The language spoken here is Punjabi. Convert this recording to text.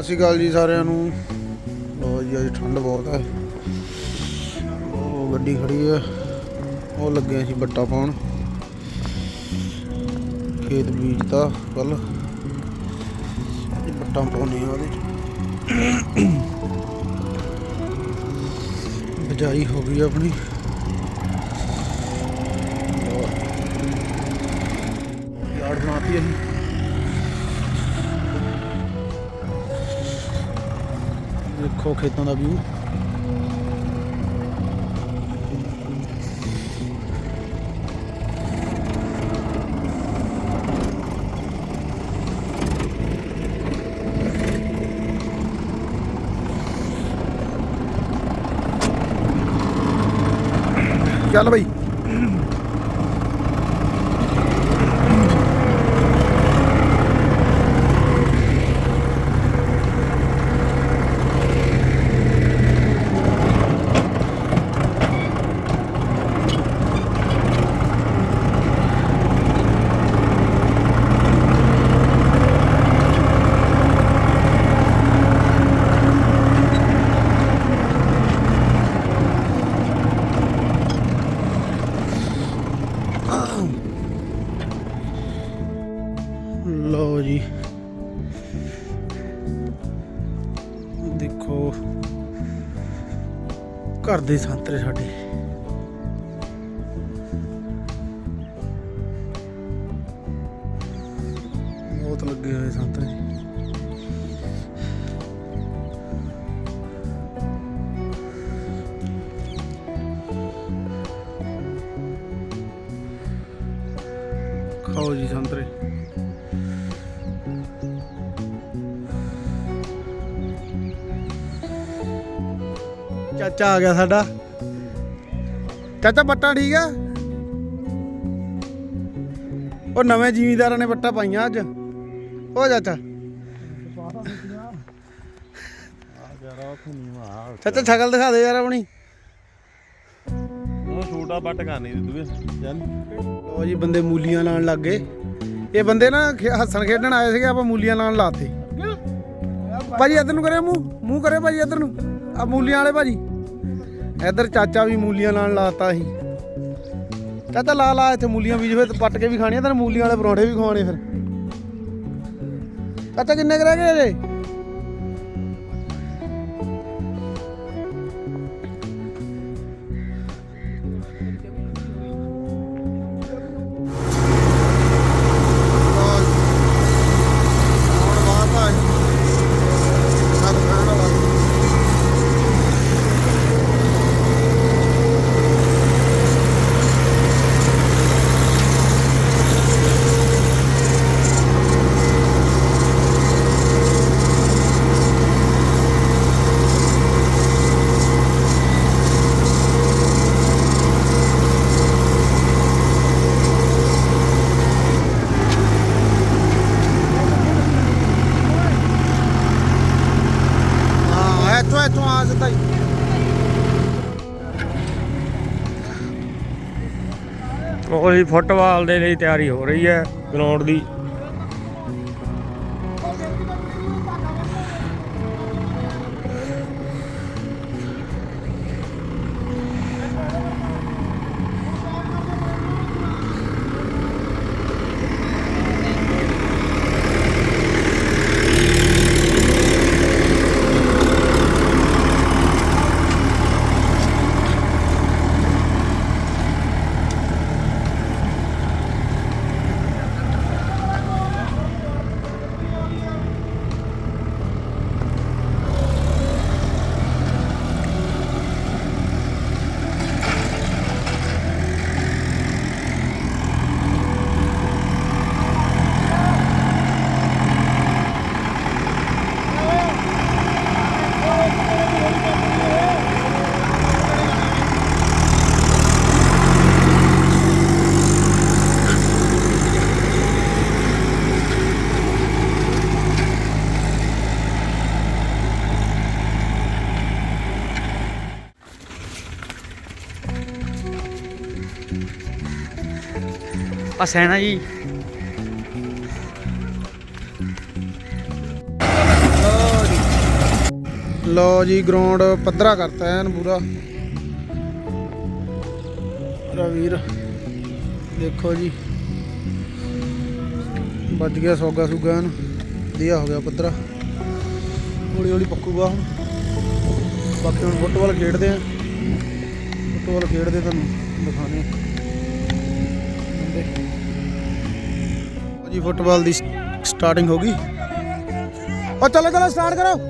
ਸਤਿ ਸ਼੍ਰੀ ਅਕਾਲ ਜੀ ਸਾਰਿਆਂ ਨੂੰ। ਲੋ ਜੀ, ਅੱਜ ਠੰਡ ਬਹੁਤ ਹੈ ਉਹ ਗੱਡੀ ਖੜੀ ਹੈ ਉਹ ਲੱਗੇ ਸੀ ਬੱਟਾ ਪਾਉਣ। ਖੇਤ ਬੀਜਤਾ ਕੱਲ ਬੱਟਾ ਪਾਉਣੇ ਆ ਉਹਦੇ। ਚ। ਬਿਜਾਈ ਹੋ ਗਈ ਆਪਣੀ। ਯਾਰ ਬਣਾਤੀ ਅਸੀਂ। ਦੇਖੋ ਖੇਤਾਂ ਦਾ ਵਿਊ ਘਰ ਦੇ ਸੰਤਰੇ ਸਾਡੇ। ਬਹੁਤ ਲੱਗੇ ਹੋਏ ਸੰਤਰੇ। ਖਾਓ ਜੀ ਸੰਤਰੇ। ਚਾਚਾ ਆ ਗਿਆ ਸਾਡਾ। ਚਾਚਾ ਬੱਟਾ ਠੀਕ ਆ? ਉਹ ਨਵੇਂ ਜ਼ਿਮੀਂਦਾਰਾਂ ਨੇ ਬੱਟਾ ਪਾਈਆਂ ਅੱਜ। ਉਹ ਚਾਚਾ। ਚਾਚਾ ਸ਼ਕਲ ਦਿਖਾ ਦੇ ਯਾਰ ਆਪਣੀ। ਉਹ ਛੋਟਾ ਬੱਟ ਕਰਨੀ ਦੀ ਦੂਏ ਚੱਲ। ਲੋ ਜੀ ਬੰਦੇ ਮੂਲੀਆਂ ਲਾਣ ਲੱਗ ਗਏ। ਇਹ ਬੰਦੇ ਨਾ ਹੱਸਣ ਖੇਡਣ ਆਏ ਸੀਗੇ ਆਪਾਂ ਮੂਲੀਆਂ ਲਾਣ ਲਾਤੇ। ਭਾਜੀ ਇੱਧਰ ਨੂੰ ਕਰਿਓ ਮੂੰਹ। ਮੂੰਹ ਕਰਿਓ ਭਾਜੀ ਇੱਧਰ ਨੂੰ। ਆ ਮੂਲੀਆਂ ਵਾਲੇ ਭਾਜੀ। ਇੱਧਰ ਚਾਚਾ ਵੀ ਮੂਲੀਆਂ ਲਾਣ ਲਾਤਾ ਸੀ। ਚਾਚਾ ਲਾ ਲਾ, ਇੱਥੇ ਮੂਲੀਆਂ ਬੀਜ ਫਿਰ ਪੱਟ ਕੇ ਵੀ ਖਾਣੀਆਂ, ਤੈਨੂੰ ਮੂਲੀਆਂ ਵਾਲੇ ਪਰੌਂਠੇ ਵੀ ਖਵਾਉਣੇ ਫਿਰ। ਚਾਚਾ ਕਿੰਨੇ ਕੁ ਰਹਿ ਗਏ ਜੇ ਉਹੀ ਫੁੱਟਬਾਲ ਦੇ ਲਈ ਤਿਆਰੀ ਹੋ ਰਹੀ ਹੈ। ਗਰਾਊਂਡ ਦੀ ਆ ਸੈਨਾ ਜੀ। ਲਓ ਜੀ ਜੀ ਗਰਾਊਂਡ ਪੱਧਰਾ ਕਰਤਾ ਐਨ ਪੂਰਾ। ਰਵੀਰ ਦੇਖੋ ਜੀ। ਵੱਜ ਗਿਆ ਸੋਗਾ ਸੁਗਾ ਐਨ। ਵਧੀਆ ਹੋ ਗਿਆ ਪੱਧਰਾ। ਹੌਲੀ ਹੌਲੀ ਪੱਕੂਗਾ ਹੁਣ। ਬਾਕੀ ਹੁਣ ਫੁੱਟਬਾਲ ਖੇਡਦੇ ਆ। ਫੁੱਟਬਾਲ ਖੇਡਦੇ ਤੁਹਾਨੂੰ ਦਿਖਾਣੇ ਜੀ ਫੁੱਟਬਾਲ ਦੀ ਸਟਾਰਟਿੰਗ ਹੋ ਗਈ। ਉਹ ਚਲੋ ਚਲੋ ਸਟਾਰਟ ਕਰੋ।